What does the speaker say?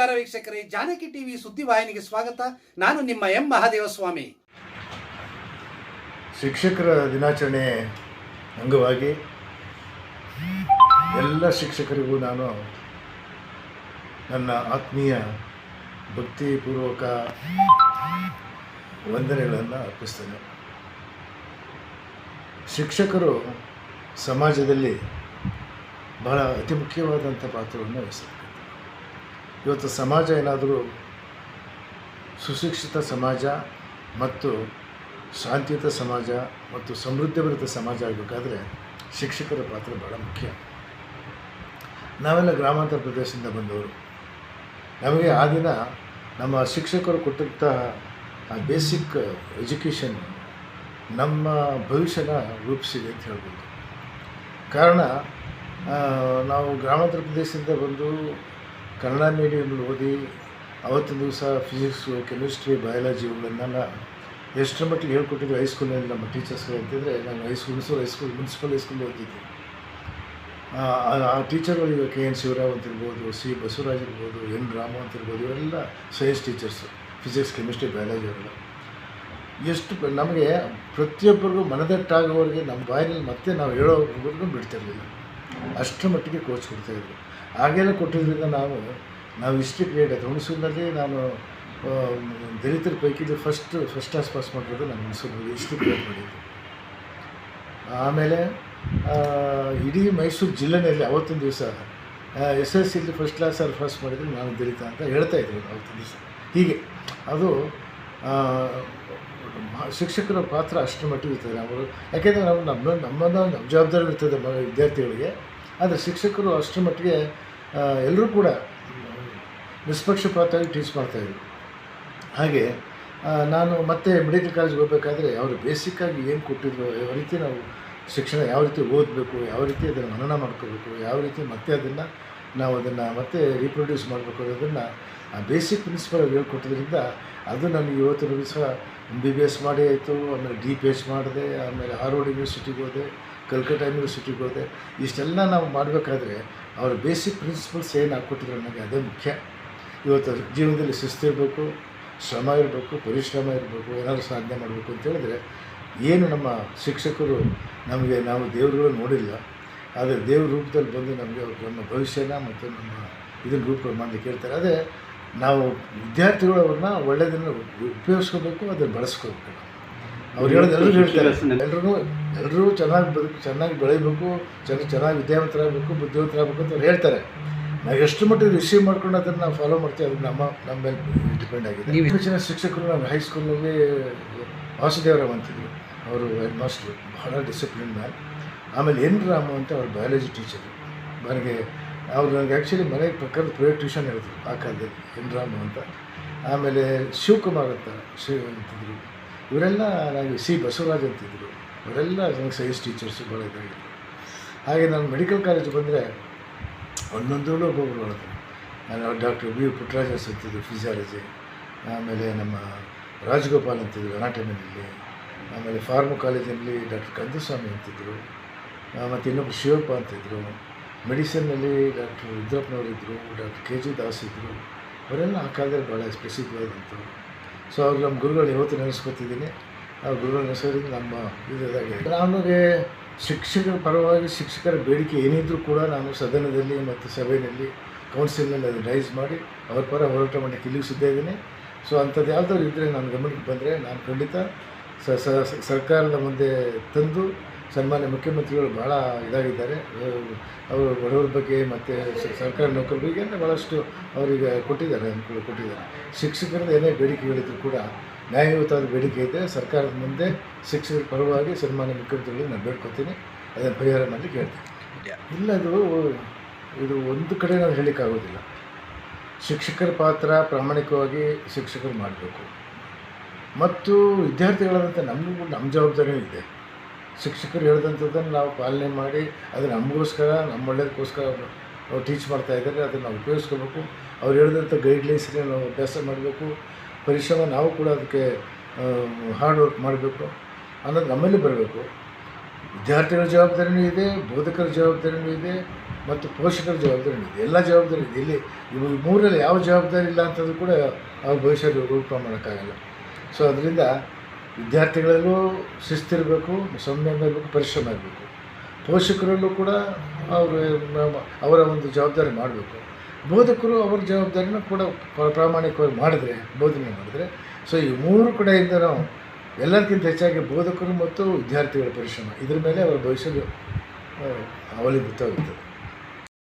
ನಮಸ್ಕಾರ ವೀಕ್ಷಕರೇ, ಜಾನಕಿ ಟಿವಿ ಸುದ್ದಿವಾಹಿನಿಗೆ ಸ್ವಾಗತ. ನಾನು ನಿಮ್ಮ ಎಂ ಮಹಾದೇವಸ್ವಾಮಿ. ಶಿಕ್ಷಕರ ದಿನಾಚರಣೆ ಅಂಗವಾಗಿ ಎಲ್ಲ ಶಿಕ್ಷಕರಿಗೂ ನಾನು ನನ್ನ ಆತ್ಮೀಯ ಭಕ್ತಿಪೂರ್ವಕ ವಂದನೆಗಳನ್ನು ಅರ್ಪಿಸ್ತೇನೆ. ಶಿಕ್ಷಕರು ಸಮಾಜದಲ್ಲಿ ಬಹಳ ಅತಿ ಮುಖ್ಯವಾದಂಥ ಪಾತ್ರವನ್ನು ವಹಿಸ್ತಾರೆ. ಇವತ್ತು ಸಮಾಜ ಏನಾದರೂ ಸುಶಿಕ್ಷಿತ ಸಮಾಜ ಮತ್ತು ಶಾಂತಿಯುತ ಸಮಾಜ ಮತ್ತು ಸಮೃದ್ಧಿಭರಿತ ಸಮಾಜ ಆಗಬೇಕಾದ್ರೆ ಶಿಕ್ಷಕರ ಪಾತ್ರ ಭಾಳ ಮುಖ್ಯ. ನಾವೆಲ್ಲ ಗ್ರಾಮಾಂತರ ಪ್ರದೇಶದಿಂದ ಬಂದವರು. ನಮಗೆ ಆ ದಿನ ನಮ್ಮ ಶಿಕ್ಷಕರು ಕೊಟ್ಟಂತಹ ಬೇಸಿಕ್ ಎಜುಕೇಷನ್ ನಮ್ಮ ಭವಿಷ್ಯನ ರೂಪಿಸಿದೆ ಅಂತ ಹೇಳ್ಬೋದು. ಕಾರಣ ನಾವು ಗ್ರಾಮಾಂತರ ಪ್ರದೇಶದಿಂದ ಬಂದು ಕನ್ನಡ ಮೀಡಿಯಮಲ್ಲಿ ಓದಿ ಅವತ್ತಿನ ದಿವಸ ಫಿಸಿಕ್ಸು ಕೆಮಿಸ್ಟ್ರಿ ಬಯಾಲಜಿ ಇವುಗಳನ್ನೆಲ್ಲ ಎಷ್ಟರ ಮಟ್ಟಿಗೆ ಹೇಳ್ಕೊಟ್ಟಿದ್ರು ಹೈಸ್ಕೂಲಲ್ಲಿ ನಮ್ಮ ಟೀಚರ್ಸ್ಗಳು ಅಂತಿದ್ರೆ, ನಾನು high school Mysuru high school municipal high school ಓದಿದ್ದೆ ಆ ಟೀಚರ್ಗಳು ಇವಾಗ ಕೆ ಎನ್ ಶಿವರಾವ್ ಅಂತಿರ್ಬೋದು, ಸಿ ಬಸವರಾಜ್ ಇರ್ಬೋದು, ಎನ್ ರಾಮು ಅಂತಿರ್ಬೋದು ಇವರೆಲ್ಲ science teachers physics chemistry biology ಅವರೆಲ್ಲ. ಎಷ್ಟು ನಮಗೆ ಪ್ರತಿಯೊಬ್ಬರಿಗೂ ಮನದಟ್ಟಾಗೋರಿಗೆ ನಮ್ಮ ಬಾಯಲ್ಲಿ ಮತ್ತೆ ನಾವು ಹೇಳೋವರೆಗೂ ಬಿಡ್ತಿರಲಿಲ್ಲ. ಅಷ್ಟರ ಮಟ್ಟಿಗೆ ಕೋಚ್ ಕೊಡ್ತಾಯಿದ್ರು ಹಾಗೆಲ್ಲ ಕೊಟ್ಟಿದ್ದರಿಂದ ನಾವು ನಾವು ಇಷ್ಟು ಕ್ರಿಯೇಟ್ ಆಯಿತು. ಹುಣಸೂರಿನಲ್ಲಿ ನಾನು ದಲಿತರ ಪೈಕಿ ಫಸ್ಟ್ ಫಸ್ಟ್ ಕ್ಲಾಸ್ ಪಾಸ್ ಮಾಡಿರೋದು ನಾನು ಹುಣಸೂರಿನಲ್ಲಿ ಇಷ್ಟು ಕ್ರಿಯೇಟ್ ಮಾಡಿದ್ದು. ಆಮೇಲೆ ಇಡೀ ಮೈಸೂರು ಜಿಲ್ಲೆಯಲ್ಲಿ ಅವತ್ತಿನ ದಿವಸ ಎಸ್ ಎಸ್ ಸಿಲಿ ಫಸ್ಟ್ ಕ್ಲಾಸಲ್ಲಿ ಫಸ್ಟ್ ಮಾಡಿದರೆ ನಾನು ದಲಿತ ಅಂತ ಹೇಳ್ತಾ ಇದ್ರು ಅವತ್ತಿನ ದಿವಸ. ಹೀಗೆ. ಅದು ಶಿಕ್ಷಕರ ಪಾತ್ರ ಅಷ್ಟರ ಮಟ್ಟಿಗೆ ಇರ್ತದೆ. ಅವರು ಯಾಕೆಂದರೆ ನಾವು ನಮ್ಮ ನಮ್ಮನ್ನು ನಮ್ಮ ಜವಾಬ್ದಾರಿ ಇರ್ತದೆ ವಿದ್ಯಾರ್ಥಿಗಳಿಗೆ. ಆದರೆ ಶಿಕ್ಷಕರು ಅಷ್ಟರ ಮಟ್ಟಿಗೆ ಎಲ್ಲರೂ ಕೂಡ ನಿಷ್ಪಕ್ಷಪಾತವಾಗಿ ಟೀಚ್ ಮಾಡ್ತಾಯಿದ್ರು ಹಾಗೆ ನಾನು ಮತ್ತೆ ಮೆಡಿಕಲ್ ಕಾಲೇಜ್ಗೆ ಹೋಗಬೇಕಾದ್ರೆ ಅವರು ಬೇಸಿಕ್ಕಾಗಿ ಏನು ಕೊಟ್ಟಿದ್ರು, ಯಾವ ರೀತಿ ನಾವು ಶಿಕ್ಷಣ ಯಾವ ರೀತಿ ಓದಬೇಕು, ಯಾವ ರೀತಿ ಅದನ್ನು ಮನನ ಮಾಡ್ಕೋಬೇಕು, ಯಾವ ರೀತಿ ಮತ್ತೆ ಅದನ್ನು ನಾವು ಅದನ್ನು ಮತ್ತೆ ರೀಪ್ರೊಡ್ಯೂಸ್ ಮಾಡಬೇಕು ಅನ್ನೋದನ್ನು ಆ ಬೇಸಿಕ್ ಪ್ರಿನ್ಸಿಪಲ್ ಹೇಳ್ಕೊಟ್ಟಿದ್ರಿಂದ ಅದು ನನಗೆ ಇವತ್ತಿನ ದಿವಸ ಎಂ ಬಿ ಬಿ ಎಸ್ ಮಾಡಿ ಆಯಿತು, ಆಮೇಲೆ ಡಿ ಪಿ ಎಚ್ ಮಾಡಿದೆ, ಆಮೇಲೆ ಹಾರ್ವರ್ಡ್ ಯೂನಿವರ್ಸಿಟಿಗೆ ಹೋದೆ. ಕಲ್ಕಟ್ಟ ಯೂನಿವರ್ಸಿಟಿಗೆ ಹೋದೆ ಇಷ್ಟೆಲ್ಲ ನಾವು ಮಾಡಬೇಕಾದ್ರೆ ಅವರ ಬೇಸಿಕ್ ಪ್ರಿನ್ಸಿಪಲ್ಸ್ ಏನು ಹಾಕ್ಕೊಟ್ಟಿದ್ರು ನನಗೆ ಅದೇ ಮುಖ್ಯ. ಇವತ್ತು ಜೀವನದಲ್ಲಿ ಶಿಸ್ತಿರಬೇಕು ಶ್ರಮ ಇರಬೇಕು, ಪರಿಶ್ರಮ ಇರಬೇಕು, ಏನಾದರೂ ಸಾಧನೆ ಮಾಡಬೇಕು ಅಂತ ಹೇಳಿದ್ರೆ ಏನು ನಮ್ಮ ಶಿಕ್ಷಕರು ನಮಗೆ, ನಾವು ದೇವರುಗಳು ನೋಡಿಲ್ಲ. ಆದರೆ ದೇವ್ರ ರೂಪದಲ್ಲಿ ಬಂದು ನಮಗೆ ಅವ್ರು ನಮ್ಮ ಭವಿಷ್ಯನ ಮತ್ತು ನಮ್ಮ ಇದನ್ನು ರೂಪ ಮಾಡಲಿಕ್ಕೆ ಹೇಳ್ತಾರೆ ಅದೇ ನಾವು ವಿದ್ಯಾರ್ಥಿಗಳು ಅವ್ರನ್ನ ಒಳ್ಳೆಯದನ್ನು ಉಪಯೋಗಿಸ್ಕೋಬೇಕು, ಅದನ್ನು ಬಳಸ್ಕೋಬೇಕು. ಅವ್ರು ಹೇಳೋದು ಎಲ್ಲರೂ ಹೇಳ್ತಾರೆ. ಎಲ್ಲರೂ ಎಲ್ಲರೂ ಚೆನ್ನಾಗಿ ಬದುಕು ಚೆನ್ನಾಗಿ ಬೆಳಿಬೇಕು ಚೆನ್ನಾಗಿ ಚೆನ್ನಾಗಿ ವಿದ್ಯಾವಂತರಾಗಬೇಕು ಬುದ್ಧಿವಂತರಾಗಬೇಕು ಅಂತ ಅವ್ರು ಹೇಳ್ತಾರೆ. ನಾವು ಎಷ್ಟು ಮಟ್ಟಿಗೆ ರಿಸೀವ್ ಮಾಡ್ಕೊಂಡು ಅದನ್ನು ನಾವು ಫಾಲೋ ಮಾಡ್ತೀವಿ ಅದು ನಮ್ಮ ನಮ್ಮ ಮೇಲೆ ಡಿಪೆಂಡ್ ಆಗಿದೆ. ನೀವು- ಹೆಚ್ಚಿನ ಶಿಕ್ಷಕರು ನಾವು ಹೈಸ್ಕೂಲಲ್ಲಿ ವಾಸುದೇವರಾವ್ ಅಂತಿದ್ರು. ಅವರು ಹೆಡ್ ಮಾಸ್ಟ್ರು ಬಹಳ ಡಿಸಿಪ್ಲಿನ್ ಮ್ಯಾನ್ ಆಮೇಲೆ ಎನ್ ರಾಮು ಅಂತ ಅವ್ರ ಬಯಾಲಜಿ ಟೀಚರ್ ನನಗೆ ಅವ್ರು ನನಗೆ ಆ್ಯಕ್ಚುಲಿ ಮನೆ ಪ್ರಕಾರ ಪ್ರೈವೇಟ್ ಟ್ಯೂಷನ್ ಹೇಳಿದ್ರು ಆ ಕಾಲದಲ್ಲಿ ಎನ್ ರಾಮು ಅಂತ. ಆಮೇಲೆ ಶಿವಕುಮಾರ್ ಅಂತ ಶಿವ ಅಂತಿದ್ರು. ಇವರೆಲ್ಲ ನನಗೆ ಸಿ ಬಸವರಾಜ್ ಅಂತಿದ್ರು. ಇವರೆಲ್ಲ ನನಗೆ ಸೈನ್ಸ್ ಟೀಚರ್ಸು ಭಾಳ ಇದಾಗಿದ್ದರು ಹಾಗೆ ನಾನು ಮೆಡಿಕಲ್ ಕಾಲೇಜ್ ಬಂದರೆ ಒಂದೊಂದು ಒಬ್ಬೊಬ್ಬರು ಹೇಳಿದ್ರು ನಾನು ಡಾಕ್ಟರ್ ವಿ ಪುಟ್ಟರಾಜಸ್ ಅಂತಿದ್ದರು ಫಿಸಿಯಾಲಜಿ, ಆಮೇಲೆ ನಮ್ಮ ರಾಜಗೋಪಾಲ್ ಅಂತಿದ್ದರು ಅನಾಟಮಿನಲ್ಲಿ ಆಮೇಲೆ ಫಾರ್ಮ್ ಕಾಲೇಜಿನಲ್ಲಿ ಡಾಕ್ಟರ್ ಕಂದಸ್ವಾಮಿ ಅಂತಿದ್ದರು ಮತ್ತು ಇನ್ನೊಬ್ಬರು ಶಿವಪ್ಪ ಅಂತಿದ್ದರು ಮೆಡಿಸಿನ್ನಲ್ಲಿ ಡಾಕ್ಟರ್ ರುದ್ರಪ್ಪನವರು ಇದ್ದರು ಡಾಕ್ಟರ್ ಕೆ ಜಿ ದಾಸ್ ಇದ್ದರು ಅವರೆಲ್ಲ ಆ ಕಾಲದಲ್ಲಿ ಭಾಳ ಸ್ಪೆಸಿಫಿಕ್ವಾದಂಥವ್ರು ಸೊ ಅವ್ರು ನಮ್ಮ ಗುರುಗಳು ಯಾವತ್ತೂ ನೆನೆಸ್ಕೊತಿದ್ದೀನಿ. ಆ ಗುರುಗಳು ನೆನೆಸೋದ್ರಿಂದ ನಮ್ಮ ಇದಾಗಿ ನಮಗೆ ಶಿಕ್ಷಕರ ಪರವಾಗಿ ಶಿಕ್ಷಕರ ಬೇಡಿಕೆ ಏನಿದ್ರೂ ಕೂಡ ನಾನು ಸದನದಲ್ಲಿ ಮತ್ತು ಸಭೆಯಲ್ಲಿ ಕೌನ್ಸಿಲ್ನಲ್ಲಿ ಅದನ್ನು ರೈಸ್ ಮಾಡಿ ಅವ್ರ ಪರ ಹೋರಾಟ ಮಾಡಿ ಇಲ್ಲಿಯೂ ಇದ್ದೀನಿ. ಸೊ ಅಂಥದ್ದು ಯಾವುದಾದ್ರು ಇದ್ದರೆ ನನ್ನ ಗಮನಕ್ಕೆ ಬಂದರೆ ನಾನು ಖಂಡಿತ ಸರ್ಕಾರದ ಮುಂದೆ ತಂದು ಸನ್ಮಾನ್ಯ ಮುಖ್ಯಮಂತ್ರಿಗಳು ಭಾಳ ಇದಾಗಿದ್ದಾರೆ. ಅವರು ಬಡವರ ಬಗ್ಗೆ ಮತ್ತು ಸರ್ಕಾರಿ ನೌಕರರಿಗೆ ಭಾಳಷ್ಟು ಅವರಿಗೆ ಕೊಟ್ಟಿದ್ದಾರೆ ಅನುಕೂಲ ಕೊಟ್ಟಿದ್ದಾರೆ. ಶಿಕ್ಷಕರದ ಏನೇ ಬೇಡಿಕೆಗಳಿದ್ರು ಕೂಡ ನ್ಯಾಯಯುತವಾದ ಬೇಡಿಕೆ ಇದೆ. ಸರ್ಕಾರದ ಮುಂದೆ ಶಿಕ್ಷಕರ ಪರವಾಗಿ ಸನ್ಮಾನ್ಯ ಮುಖ್ಯಮಂತ್ರಿಗಳಿಗೆ ನಾನು ಬೇಡ್ಕೊತೀನಿ. ಅದನ್ನು ಪರಿಹಾರ ಮಾಡಲಿಕ್ಕೆ ಹೇಳ್ತೀನಿ. ಇಲ್ಲ ಇದು ಇದು ಒಂದು ಕಡೆ ನಾನು ಹೇಳಲಿಕ್ಕಾಗೋದಿಲ್ಲ ಶಿಕ್ಷಕರ ಪಾತ್ರ ಪ್ರಾಮಾಣಿಕವಾಗಿ ಶಿಕ್ಷಕರು ಮಾಡಬೇಕು. ಮತ್ತು ವಿದ್ಯಾರ್ಥಿಗಳಾದಂಥ ನಮಗೂ ನಮ್ಮ ಜವಾಬ್ದಾರಿಯೂ ಇದೆ. ಶಿಕ್ಷಕರು ಹೇಳಿದಂಥದ್ದನ್ನು ನಾವು ಪಾಲನೆ ಮಾಡಿ ಅದು ನಮಗೋಸ್ಕರ, ನಮ್ಮ ಒಳ್ಳೆಯದಕ್ಕೋಸ್ಕರ ಅವ್ರು ಟೀಚ್ ಮಾಡ್ತಾ ಇದ್ದಾರೆ, ಅದನ್ನು ನಾವು ಉಪಯೋಗಿಸ್ಕೋಬೇಕು. ಅವ್ರು ಹೇಳಿದಂಥ ಗೈಡ್ಲೈನ್ಸ್ಗೆ ನಾವು ಅಭ್ಯಾಸ ಮಾಡಬೇಕು. ಪರಿಶ್ರಮ ನಾವು ಕೂಡ ಅದಕ್ಕೆ ಹಾರ್ಡ್ ವರ್ಕ್ ಮಾಡಬೇಕು ಅನ್ನೋದು ನಮ್ಮಲ್ಲಿ ಬರಬೇಕು. ವಿದ್ಯಾರ್ಥಿಗಳ ಜವಾಬ್ದಾರಿನೂ ಇದೆ, ಬೋಧಕರ ಜವಾಬ್ದಾರಿನೂ ಇದೆ ಮತ್ತು ಪೋಷಕರ ಜವಾಬ್ದಾರಿನೂ ಇದೆ. ಎಲ್ಲ ಜವಾಬ್ದಾರಿ ಇದೆ. ಇಲ್ಲಿ ಇವು ಮೂರಲ್ಲಿ ಯಾವ ಜವಾಬ್ದಾರಿ ಇಲ್ಲ ಅಂತಂದ್ರೂ ಕೂಡ ಅವ್ರ ಭವಿಷ್ಯ ರೂಪ ಮಾಡೋಕ್ಕಾಗಲ್ಲ. ಸೊ ಅದರಿಂದ ವಿದ್ಯಾರ್ಥಿಗಳಲ್ಲೂ ಶಿಸ್ತಿರಬೇಕು ಸಂಯಮ ಇರಬೇಕು ಪರಿಶ್ರಮ ಇರಬೇಕು ಪೋಷಕರಲ್ಲೂ ಕೂಡ ಅವರು ಅವರ ಒಂದು ಜವಾಬ್ದಾರಿ ಮಾಡಬೇಕು. ಬೋಧಕರು ಅವರ ಜವಾಬ್ದಾರಿನ ಕೂಡ ಪ್ರಾಮಾಣಿಕವಾಗಿ ಮಾಡಿದ್ರೆ, ಬೋಧನೆ ಮಾಡಿದ್ರೆ, ಸೊ ಈ ಮೂರು ಕಡೆಯಿಂದ ನಾವು ಎಲ್ಲರಿಗಿಂತ ಹೆಚ್ಚಾಗಿ ಬೋಧಕರು ಮತ್ತು ವಿದ್ಯಾರ್ಥಿಗಳ ಪರಿಶ್ರಮ, ಇದ್ರ ಮೇಲೆ ಅವರ ಭವಿಷ್ಯದ ಅವಲಂಬಿತವಾಗುತ್ತದೆ.